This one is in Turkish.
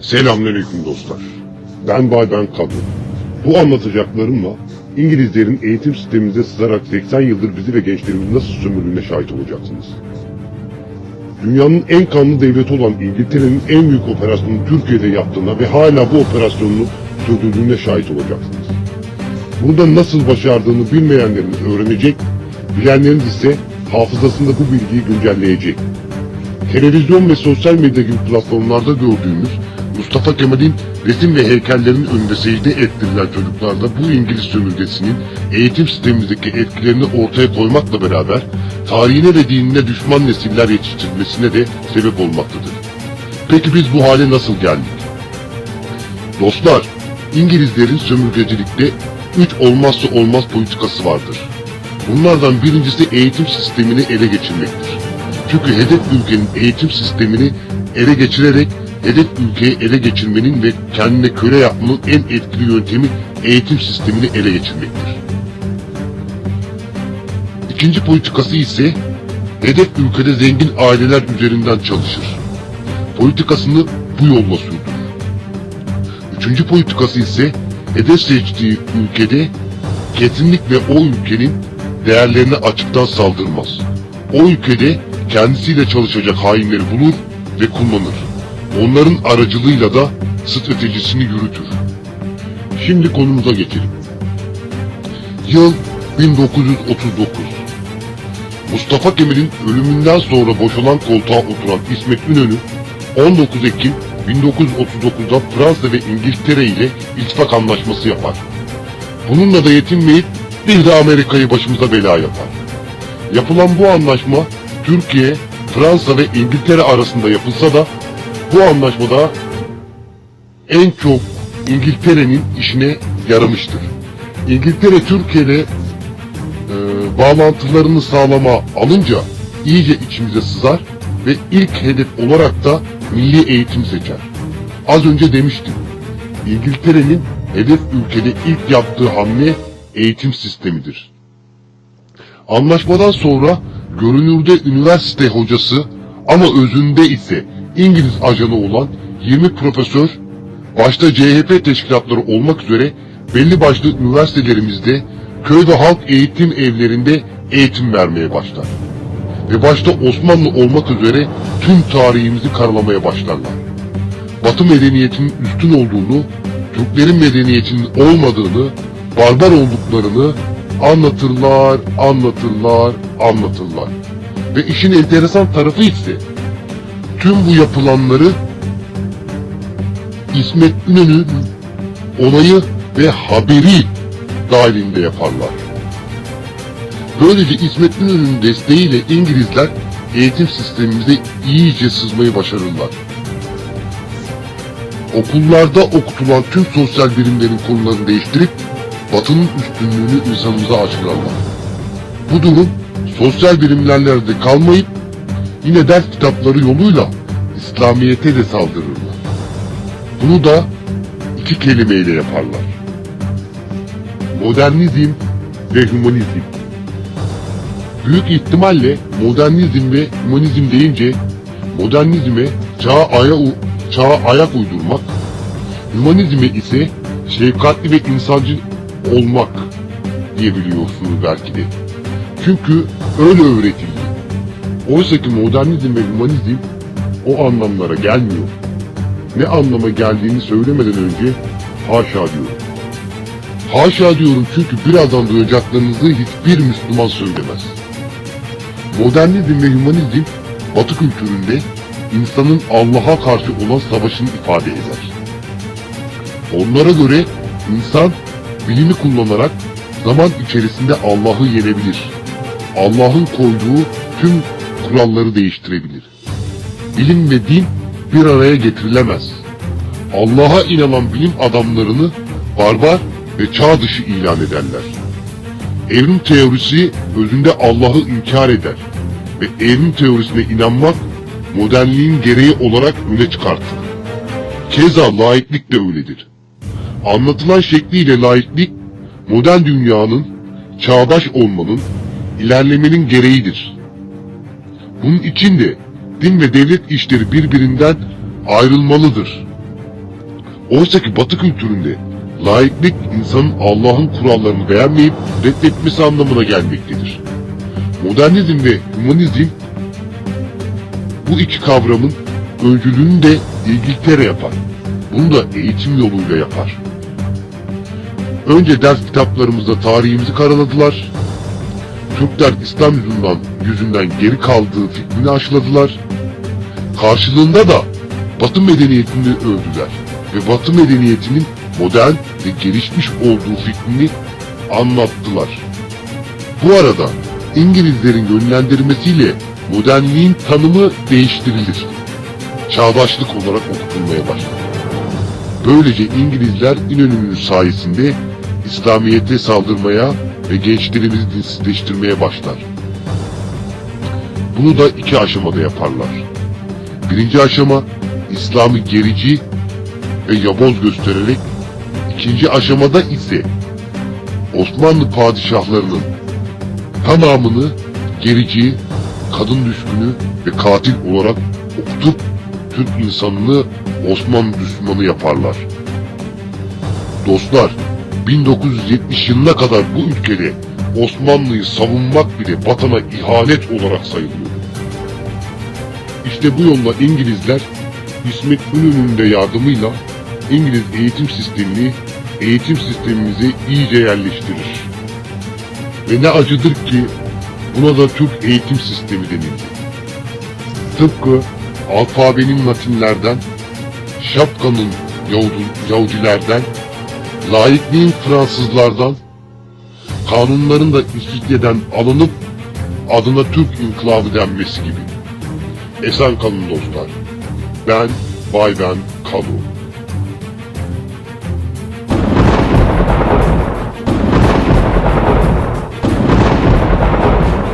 Selamünaleyküm dostlar. Ben Bay Ben Kadın. Bu anlatacaklarımla İngilizlerin eğitim sistemimize sızarak 80 yıldır bizi ve gençlerimizi nasıl sömürdüğüne şahit olacaksınız. Dünyanın en kanlı devleti olan İngiltere'nin en büyük operasyonunu Türkiye'de yaptığına ve hala bu operasyonunu sürdürdüğüne şahit olacaksınız. Burada nasıl başardığını bilmeyenleriniz öğrenecek, bilenleriniz ise hafızasında bu bilgiyi güncelleyecek. Televizyon ve sosyal medya gibi platformlarda gördüğümüz Mustafa Kemal'in resim ve heykellerin önünde secde ettirilen çocuklarda bu İngiliz sömürgesinin eğitim sistemimizdeki etkilerini ortaya koymakla beraber tarihine ve dinine düşman nesiller yetiştirilmesine de sebep olmaktadır. Peki biz bu hale nasıl geldik? Dostlar, İngilizlerin sömürgecilikte üç olmazsa olmaz politikası vardır. Bunlardan birincisi eğitim sistemini ele geçirmektir. Çünkü hedef ülkenin eğitim sistemini ele geçirerek hedef ülkeyi ele geçirmenin ve kendine köle yapmanın en etkili yöntemi eğitim sistemini ele geçirmektir. İkinci politikası ise hedef ülkede zengin aileler üzerinden çalışır. Politikasını bu yolla sürdürür. Üçüncü politikası ise hedef seçtiği ülkede kesinlikle o ülkenin değerlerine açıktan saldırmaz. O ülkede kendisiyle çalışacak hainleri bulur ve kullanır. Onların aracılığıyla da stratejisini yürütür. Şimdi konumuza geçelim. Yıl 1939. Mustafa Kemal'in ölümünden sonra boşalan koltuğa oturan İsmet İnönü 19 Ekim 1939'da Fransa ve İngiltere ile ittifak anlaşması yapar. Bununla da yetinmeyip bir de Amerika'yı başımıza bela yapar. Yapılan bu anlaşma Türkiye, Fransa ve İngiltere arasında yapılsa da bu anlaşmada en çok İngiltere'nin işine yaramıştır. İngiltere Türkiye ile e, bağlantılarını sağlama alınca iyice içimize sızar ve ilk hedef olarak da milli eğitim seçer. Az önce demiştim. İngiltere'nin hedef ülkede ilk yaptığı hamle eğitim sistemidir. Anlaşmadan sonra görünürde üniversite hocası ama özünde ise İngiliz ajanı olan 20 profesör başta CHP teşkilatları olmak üzere belli başlı üniversitelerimizde köy ve halk eğitim evlerinde eğitim vermeye başlar. Ve başta Osmanlı olmak üzere tüm tarihimizi karalamaya başlarlar. Batı medeniyetinin üstün olduğunu, Türklerin medeniyetinin olmadığını, barbar olduklarını anlatırlar, anlatırlar, anlatırlar. Ve işin enteresan tarafı ise tüm bu yapılanları İsmet İnönü'nün onayı ve haberi dahilinde yaparlar. Böylece İsmet İnönü'nün desteğiyle İngilizler eğitim sistemimize iyice sızmayı başarırlar. Okullarda okutulan tüm sosyal bilimlerin konularını değiştirip Batı'nın üstünlüğünü insanımıza aşılarlar. Bu durum sosyal bilimlerlerde kalmayıp yine ders kitapları yoluyla İslamiyet'e de saldırırlar. Bunu da iki kelimeyle yaparlar. Modernizm ve hümanizm. Büyük ihtimalle modernizm ve hümanizm deyince modernizme çağa, aya, çağa ayak uydurmak, hümanizme ise şefkatli ve insancıl olmak diyebiliyorsunuz belki de. Çünkü öyle öğretildi. Oysa ki modernizm ve hümanizm o anlamlara gelmiyor. Ne anlama geldiğini söylemeden önce haşa diyorum. Haşa diyorum çünkü birazdan duyacaklarınızı hiçbir Müslüman söylemez. Modernizm ve hümanizm Batı kültüründe insanın Allah'a karşı olan savaşını ifade eder. Onlara göre insan bilimi kullanarak zaman içerisinde Allah'ı yenebilir. Allah'ın koyduğu tüm kuralları değiştirebilir. Bilim ve din bir araya getirilemez. Allah'a inanan bilim adamlarını barbar ve çağ dışı ilan ederler. Evrim teorisi özünde Allah'ı inkar eder ve evrim teorisine inanmak modernliğin gereği olarak öne çıkartır. Keza laiklik de öyledir. Anlatılan şekliyle laiklik, modern dünyanın, çağdaş olmanın, ilerlemenin gereğidir. Bunun için de din ve devlet işleri birbirinden ayrılmalıdır. Oysa ki Batı kültüründe laiklik insanın Allah'ın kurallarını beğenmeyip reddetmesi anlamına gelmektedir. Modernizm ve hümanizm bu iki kavramın öncülüğünü de İngiltere yapar. Bunu da eğitim yoluyla yapar. Önce ders kitaplarımızda tarihimizi karaladılar. Türkler İslam yüzünden, yüzünden geri kaldığı fikrini aşıladılar. Karşılığında da Batı medeniyetini övdüler ve Batı medeniyetinin modern ve gelişmiş olduğu fikrini anlattılar. Bu arada İngilizlerin yönlendirmesiyle modernliğin tanımı değiştirilir. Çağdaşlık olarak okutulmaya başladı. Böylece İngilizler İnönü'nün sayesinde İslamiyet'e saldırmaya ve gençlerimizi dinsizleştirmeye başlar. Bunu da iki aşamada yaparlar. Birinci aşama İslam'ı gerici ve yaboz göstererek, ikinci aşamada ise Osmanlı padişahlarının tamamını gerici, kadın düşkünü ve katil olarak okutup Türk insanını Osmanlı düşmanı yaparlar. Dostlar, 1970 yılına kadar bu ülkede Osmanlı'yı savunmak bile vatana ihanet olarak sayılıyor. İşte bu yolla İngilizler İsmet İnönü'nün de yardımıyla İngiliz eğitim sistemini eğitim sistemimize iyice yerleştirir. Ve ne acıdır ki buna da Türk eğitim sistemi denildi. Tıpkı alfabenin Latinlerden, şapkanın Yahudu- Yahudilerden, laikliğin Fransızlardan, kanunların da İsviçre'den alınıp adına Türk İnkılabı denmesi gibi. Esen kalın dostlar. Ben Bay Ben Kalu.